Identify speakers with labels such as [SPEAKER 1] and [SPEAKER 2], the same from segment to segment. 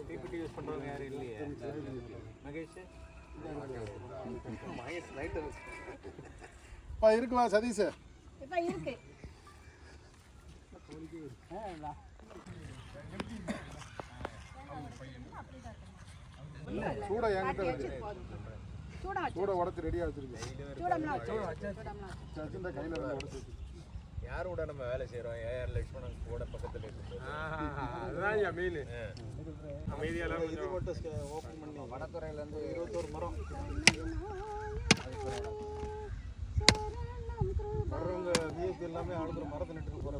[SPEAKER 1] தீப்பெட்டி யூஸ் பண்ணுறவங்க யாரும் இல்லையா மகேஷ் மகேஷ் ரைட்டு
[SPEAKER 2] இப்போ இருக்கலாம் சதீஷ்?
[SPEAKER 3] இப்போ
[SPEAKER 2] சூட என்கிட்ட இருக்கு.
[SPEAKER 3] சூட
[SPEAKER 2] உடச்சு ரெடியாக வச்சிருக்கேன். கையில் உடச்சு
[SPEAKER 1] யார் கூட நம்ம வேலை செய்றோம்? ஏஆர் லட்சுமணன் கூட பக்கத்துல இருக்கு
[SPEAKER 4] அதுதான் மெயின் அமைதியெல்லாம்
[SPEAKER 1] இது மட்டும் ஓப்பன் பண்ணி. வனத்துறையில இருந்து இருபத்தோரு மரம். வர்றவங்க விஐபி எல்லாமே ஆளுக்கு மரத்தை நட்டுட்டு போற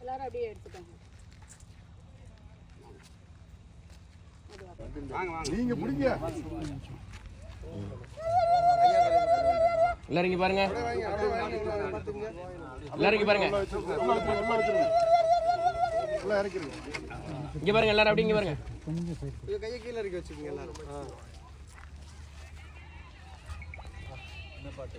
[SPEAKER 3] எல்லாரும் அப்படியே எடுத்துக்கோங்க.
[SPEAKER 2] நீங்க பிடிங்க.
[SPEAKER 5] எல்லாரும் இங்க பாருங்க. எல்லாரும் இங்க பாருங்க. இங்க பாருங்க. எல்லாரும் அப்படி இங்க பாருங்க.
[SPEAKER 1] கையை கீழே இறக்கி வச்சுக்கோங்க எல்லாரும். என்ன பாட்டு?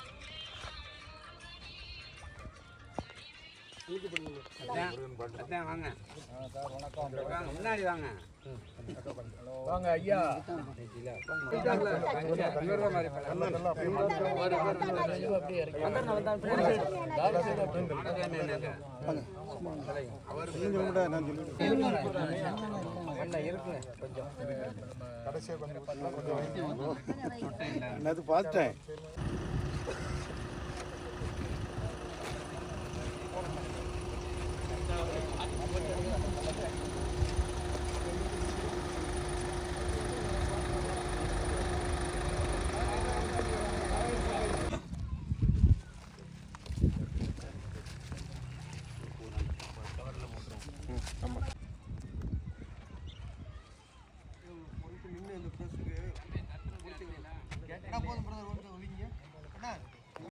[SPEAKER 4] வாங்க வாங்க முன்னாடி வாங்க
[SPEAKER 1] வாங்க ஐயா
[SPEAKER 2] நீங்க கூட நான் சொல்லிடுறேன் கடைசியாக கொஞ்சம் கொஞ்சம் என்னது பார்த்தேன்